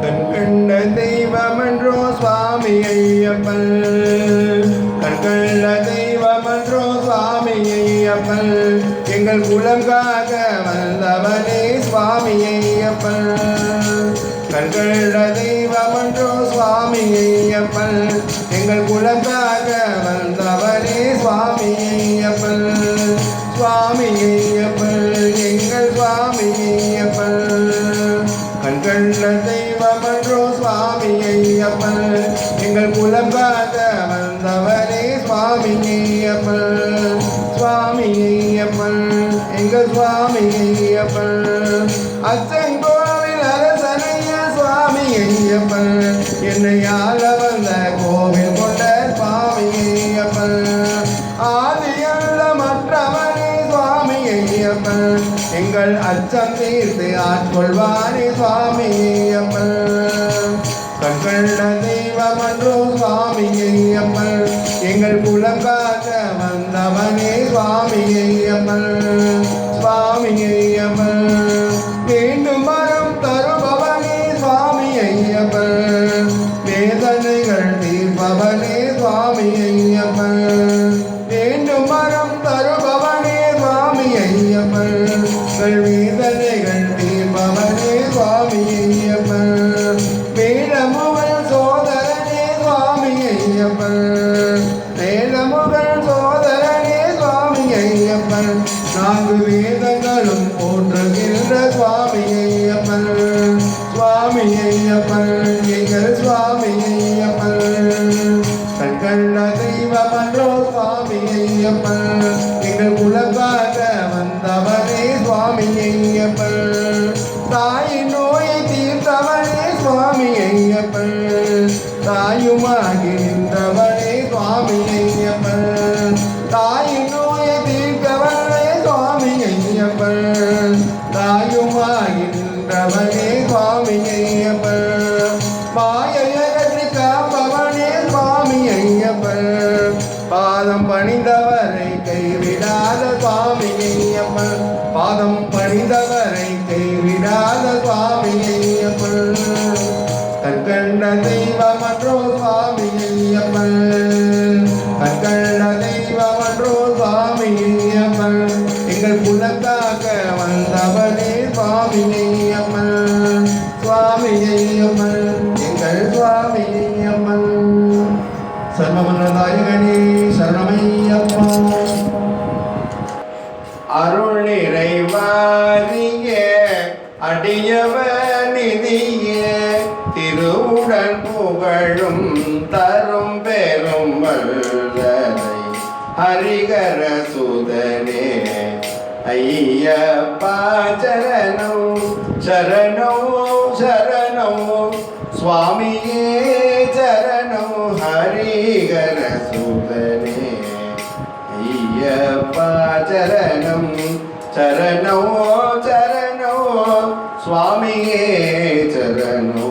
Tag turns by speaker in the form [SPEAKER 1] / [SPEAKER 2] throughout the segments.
[SPEAKER 1] கண் கண்ட தெய்வமன்றோ சுவாமி ஐயப்பன். கண் கண்ட தெய்வமன்றோ சுவாமி ஐயப்பன். எங்கள் குலம் காக்க வந்தவனே சுவாமி ஐயப்பன். கண் கண்ட தெய்வமன்றோ சுவாமி ஐயப்பன். எங்கள் குலம் காக்க வந்தவனே சுவாமி ஐயப்பன். சுவாமி ஐயப்பன் எங்கள் சுவாமி கண்கண்ட தெய்வமன்றோ சுவாமி ஐயப்பன் எங்கள் குலம் வந்தவரே சுவாமி ஐயப்பன் சுவாமி ஐயப்பன் எங்கள் சுவாமி ஐயப்பன் அச்சங்கோவில் அரசனைய சுவாமி ஐயப்பன் என்னை ஆள வந்த அச்சம் தீர்த்து ஆட்கொள்வானே சுவாமி ஐயப்பன் கண்கண்ட தெய்வமன்றோ சுவாமி ஐயப்பன் எங்கள் குலம் காக்க வந்தவனே சுவாமி ஐயப்பன் சுவாமி ஐயப்பன் மீண்டும் மரம் தருபவனே சுவாமி ஐயப்பன் வேதனைகள் தீர்ப்பவனே சுவாமி ஐயப்பன் வேண்டும் மரம் தருபவனே சுவாமி ஐயப்பன் கல்வி நான்கு வேதங்களும் போன்றுகின்ற சுவாமி ஐயப்பன் சுவாமி ஐயப்பன் எங்கள் சுவாமி ஐயப்பன் கண்கண்ட தெய்வமன்றோ சுவாமி ஐயப்பன் எங்கள் குலகாக வந்தவனே சுவாமி ஐயப்பன் தாயின் நோயை தீர்த்தவனே சுவாமி ஐயப்பன் தாயுமாகி சுவாமி ஐயப்பன் மாயையகற்றி காப்பவனே சுவாமி ஐயப்பன் பாதம் பணிந்தவரை கைவிடாத சுவாமி ஐயப்பன் பாதம் பணிந்தவரை கைவிடாத சுவாமி ஐயப்பன் கண்கண்ட தெய்வமன்றோ சுவாமி ஐயப்பன் கண்கண்ட தெய்வமன்றோ சுவாமி ஐயப்பன் எங்கள் புலத்தாக வந்தவனே சுவாமி ஐயப்பன் சுவாமி எங்கள் சுவாமி அம்மன். சர்வமன்னதாயகனே சரணமையப்பா அருள் நிறைவாரிய அடியவர் நிதிய திருவுடன் புகழும் தரும் பெரும் வல்லதை ஹரிகர சுதனே ஐயப்பா சரணம். சரணோ சரணோ சுவாமியே சரணோ ஹரிகர சுதனே. ஐயப்பா சரணம் சரணோ சரணோ சுவாமியே சரணோ.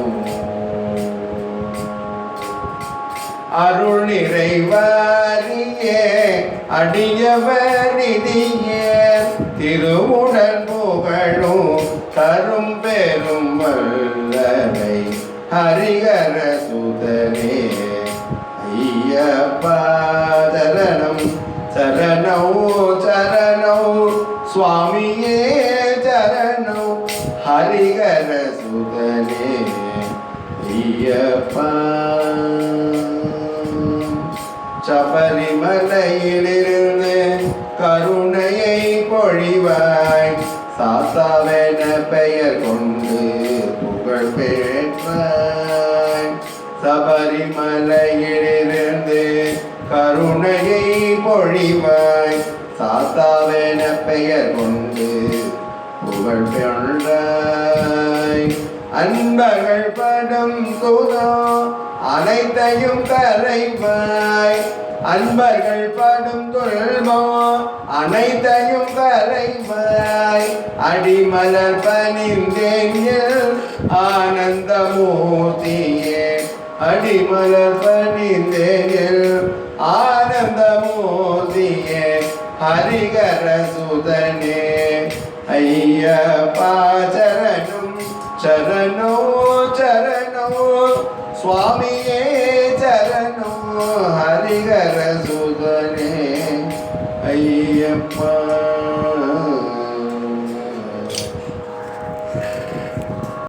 [SPEAKER 1] அருள் நிறைவாரியே அடியவர் நிதியே திருவுடன் புகழும் தரும் பெரும் வல்லவை ஹரிகர சுதனே ஐயப்பாதரணம் சரணோ சரணோ சுவாமியே சரணோ ஹரிகர சுதனே ஐயப்பா. சபரிமலையிலிருந்து கருணையை பொழிவாய் சாசாவென பெயர் கொண்டு புகழ் பெற்றாய் சபரிமலையிலிருந்து கருணையை பொழிவாய். சாத்தாவென பெயர் கொண்டு புகழ் பெற்றாய் அன்பர்கள் படும் சுதா அனைத்தையும் தலைவாய் அன்பர்கள் படும் துல்மோ அனைத்தையும் கலைமலாய் அடிமலர் பணிந்தேன் ஆனந்தமூர்த்தியே அடிமலர் பணிந்தேன் ஆனந்தமூர்த்தியே ஹரிகர சுதனே. ஐயப்பா சரணம் சரணோ சரணோ. சுவாமி ஹரிஹர சுதனே ஐயப்பா.